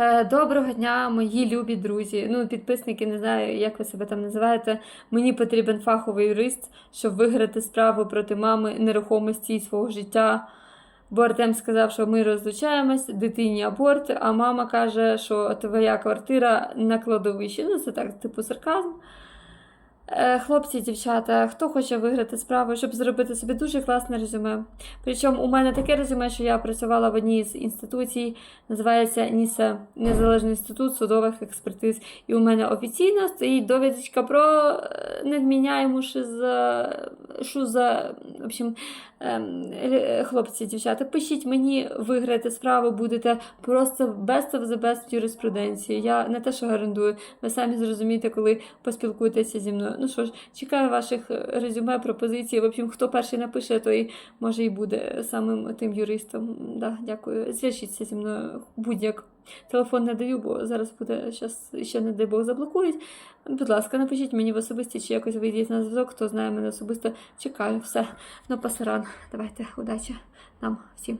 Е, Доброго дня, мої любі друзі. Ну, підписники, не знаю, як ви себе там називаєте. Мені потрібен фаховий юрист, щоб виграти справу проти мами нерухомості і свого життя. Бо Артем сказав, що ми розлучаємось, дитині аборт, а мама каже, що твоя квартира на кладовищі. Ну, це так, типу сарказм. Е, Хлопці, дівчата, хто хоче виграти справу, щоб зробити собі дуже класне резюме. Причому у мене таке резюме, що я працювала в одній з інституцій, називається НІСА, Незалежний інститут судових експертиз. І у мене офіційно стоїть довідочка про недміняємо невміняєму шиза, шуза, в общем, ем, хлопці, дівчата, пишіть мені, виграєте справу, будете просто best of the best юриспруденції. Я не те, що гарантую, ви самі зрозумієте, коли поспілкуєтеся зі мною. Ну що ж, чекаю ваших е, резюме, пропозицій. В общем, хто перший напише, той може і буде самим тим юристом. Да, дякую. Зв'яжіться зі мною будь-як. Телефон не даю, бо зараз буде щас ще, не дай Бог, заблокують. Будь ласка, напишіть мені в особисті, чи якось вийдіть на зв'язок, хто знає мене особисто. Чекаю, все. Ну, пасаран. Давайте, удачі нам всім.